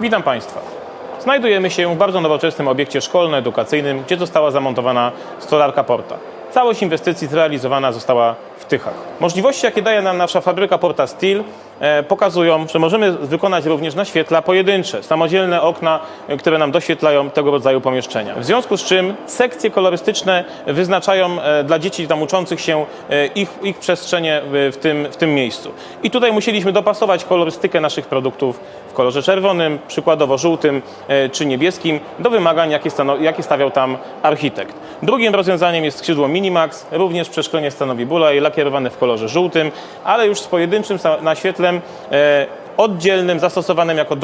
Witam Państwa. Znajdujemy się w bardzo nowoczesnym obiekcie szkolno-edukacyjnym, gdzie została zamontowana stolarka Porta. Całość inwestycji zrealizowana została w Tychach. Możliwości, jakie daje nam nasza fabryka Porta Steel, e, pokazują, że możemy wykonać również na świetla pojedyncze, samodzielne okna, e, które nam doświetlają tego rodzaju pomieszczenia. W związku z czym sekcje kolorystyczne wyznaczają e, dla dzieci tam uczących się ich, ich przestrzenie w, tym, w tym miejscu. I tutaj musieliśmy dopasować kolorystykę naszych produktów w kolorze czerwonym, przykładowo żółtym czy niebieskim, do wymagań, jakie, jakie stawiał tam architekt. Drugim rozwiązaniem jest skrzydło Minimax, również przeszklenie stanowi bulaj, lakierowane w kolorze żółtym, ale już z pojedynczym naświetlem e, oddzielnym, zastosowanym jako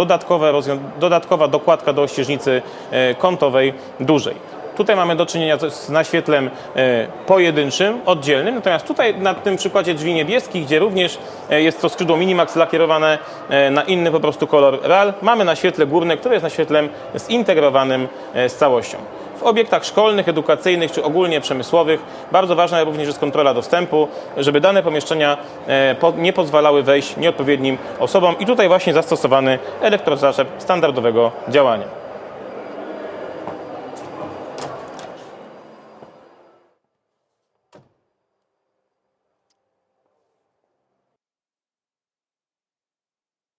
dodatkowa dokładka do ościeżnicy e, kątowej dużej. Tutaj mamy do czynienia z naświetlem e, pojedynczym, oddzielnym, natomiast tutaj na tym przykładzie drzwi niebieskich, gdzie również e, jest to skrzydło Minimax lakierowane e, na inny po prostu kolor RAL, mamy naświetle górne, które jest naświetlem zintegrowanym z całością. W obiektach szkolnych, edukacyjnych czy ogólnie przemysłowych bardzo ważna również jest kontrola dostępu, żeby dane pomieszczenia po- nie pozwalały wejść nieodpowiednim osobom i tutaj właśnie zastosowany elektrozaczep standardowego działania.